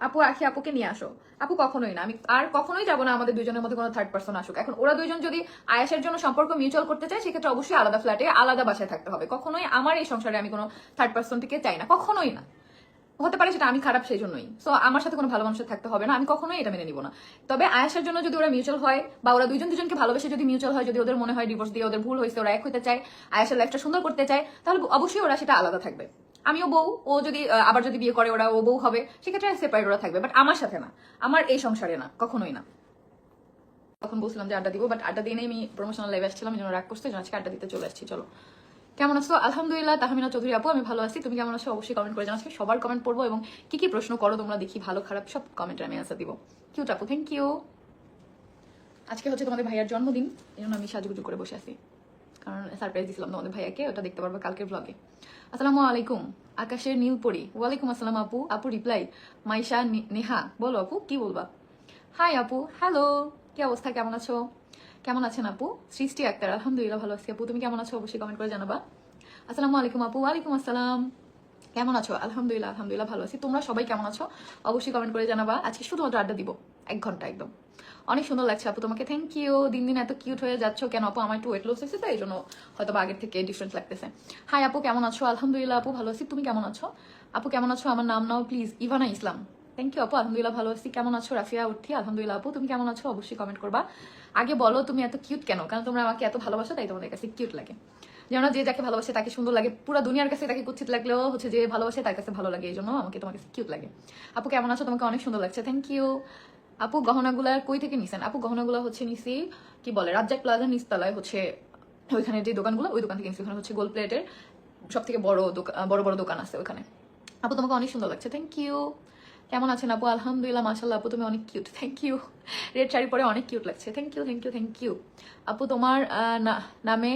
আপু আখি আপুকে নিয়ে আসো। আপু কখনোই না। আমি আর কখনোই যাব না আমাদের দুজনের মধ্যে কোনো থার্ড পার্সন আসুক। এখন ওরা দুজন যদি আয়াসের জন্য সম্পর্ক মিউচুয়াল করতে চায়, সেক্ষেত্রে অবশ্যই আলাদা ফ্ল্যাটে আলাদা বাসায় থাকতে হবে। কখনোই আমার এই সংসারে আমি কোনো থার্ড পার্সনটিকে চাই না। কখনোই না। হতে পারে সেটা আমি খারাপ সেই জন্যই সো আমার সাথে কোনো ভালো মানুষের থাকতে হবে না। আমি কখনোই এটা মেনে নিব না। তবে আয়াসের জন্য যদি ওরা মিউচুয়াল হয় বা ওরা দুজন দুজনকে ভালোবেসে যদি মিউচুয়াল হয়, যদি ওদের মনে হয় ডিভোর্স দিয়ে ওদের ভুল হয়েছে, ওরা এক হতে চায়, আয়াসের লাইফটা সুন্দর করতে চায়, তাহলে অবশ্যই ওরা সেটা আলাদা থাকবে। আমিও বউ, ও যদি আবার যদি বিয়ে করে, ওরা ও বউ হবে, সেক্ষেত্রে সেপারেট ওরা থাকবে বাট আমার সাথে না। আমার এই সংসারে না, কখনোই না। তখন বলছিলাম যে আড্ডা দিব বাট আড্ডা দিয়ে আমি প্রমোশনাল লাইভে আসছিলাম জন্য রাগ করতে আজকে আড্ডা দিতে চলে আসছি, চলো। কেমন আছো? আলহামদুলিল্লাহ, তাহমিনা চৌধুরী আপু, আমি ভালো আছি। তুমি কেমন আছো? অবশ্যই কমেন্ট করে জানাচ্ছি সবার কমেন্ট পড়ব, এবং কি কি প্রশ্ন করো, তোমরা দেখি ভালো, খারাপ, সব কমেন্টে আমি আনসার দিব। কিউট আপু থ্যাংক ইউ আজকে হচ্ছে তোমাদের ভাইয়ার জন্মদিন, এই জন্য আমি সাজুগুজু করে বসে আছি। কারণ সারপ্রাইজ দিছিলাম তোমাদের ভাইয়াকে, ওটা দেখতে পারব কালকের ব্লগে আসসালামু আলাইকুম, আকাশের নীল পরি। ওয়ালাইকুম আসসালাম আপু আপু রিপ্লাই মাইশা নেহা, বলো আপু, কি বলবা? হাই আপু হ্যালো কি অবস্থা, কেমন আছো? কেমন আছেন আপু? সৃষ্টি আক্তার, আলহামদুলিল্লাহ ভালো আছি আপু, তুমি কেমন আছো অবশ্যই কমেন্ট করে জানাবা। আসসালামু আলাইকুম আপু, ওয়ালাইকুম আসসালাম। কেমন আছো? আলহামদুলিল্লাহ আলহামদুলিল্লাহ ভালো আছি। তোমরা সবাই কেমন আছো? অবশ্যই কমেন্ট করে জানাবা। আজকে শুধুমাত্র আড্ডা দিব, এক ঘণ্টা একদম। অনেক সুন্দর লাগছে। আপু, তোমাকে থ্যাংক ইউ দিন দিন এত কিউট হয়ে যাচ্ছ কেন? আপু, আমার একটু ওয়েট লস হয়েছে তো এই জন্য হয়তো আগের থেকে ডিফারেন্স লাগতেছে। হাই আপু, কেমন আছো? আলহামদুলিল্লাহ, আপু, ভালো আছি। তুমি কেমন আছো? আপু, কেমন আছো? আমার নাম now please Ivana Islam. Thank you আপু, আলহামদুলিল্লাহ ভালো আছি। কেমন আছো? রাফিয়া, উঠি, আলহামদুলিল্লাহ, আপু, তুমি কেমন আছো? অবশ্যই কমেন্ট করবা। আগে বলো তুমি এত কিউট কেন? কারণ তোমরা আমাকে এত ভালোবাসো, তাই তোমাদের কাছে কিউট লাগে। যেন যে যাকে ভালোবাসে তাকে সুন্দর লাগে। পুরো দুনিয়ার কাছে তাকে কুচ্ছিত লাগলেও হচ্ছে যে ভালোবাসে তার কাছে ভালো লাগে এই জন্য আমাকে তোমার কাছে কিউট লাগে। আপু, কেমন আছো? তোমাকে অনেক সুন্দর লাগছে। থ্যাংক ইউ আপু, গহনাগুলা কই থেকে নিছেন? আপু, গহনাগুলো হচ্ছে নিছি, কি বলে, রাজ্জাক প্লাজা নিচতলায় হচ্ছে ওইখানে যে দোকানগুলো, ওই দোকান থেকে নিছি। ওখানে হচ্ছে গোল্ড প্লেটের সব থেকে বড় বড় বড় দোকান আছে ওখানে আপু, তোমাকে অনেক সুন্দর লাগছে। থ্যাংক ইউ কেমন আছেন আপু? আলহামদুলিল্লাহ মাশাল্লাহ আপু, তুমি অনেক cute thank you red sari পরে অনেক কিউট লাগছে। Thank you thank you thank you আপু, তোমার নামে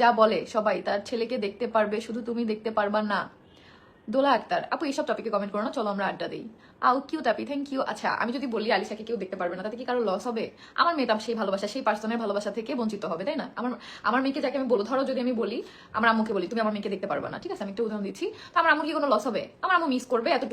যা বলে সবাই, তার ছেলেকে দেখতে পারবে, শুধু তুমি দেখতে পারবা না। দোলা আক্তার, আপু এইসব টপিকে কমেন্ট করো না, চলো আমরা আড্ডা দিই। আউ কিউ তাপি থ্যাংক ইউ আচ্ছা আমি যদি বলি আলিশাকে কেউ দেখতে পারবে না, তাতে কি কারও লস হবে? আমার মেয়ে মেয়েটা সেই ভালোবাসা, সেই পার্সনের ভালোবাসা থেকে বঞ্চিত হবে, তাই না? আমার আমার মেয়েকে যাকে আমি বলো, ধরো যদি আমি বলি, আমার আম্মুকে বলি, তুমি আমার মেয়েকে দেখতে পারবে না, ঠিক আছে? আমি একটা উদাহরণ দিচ্ছি। তো আমার আম্মুর কি কোনো লস হবে? আমার আম্মু মিস করবে, এতটুকু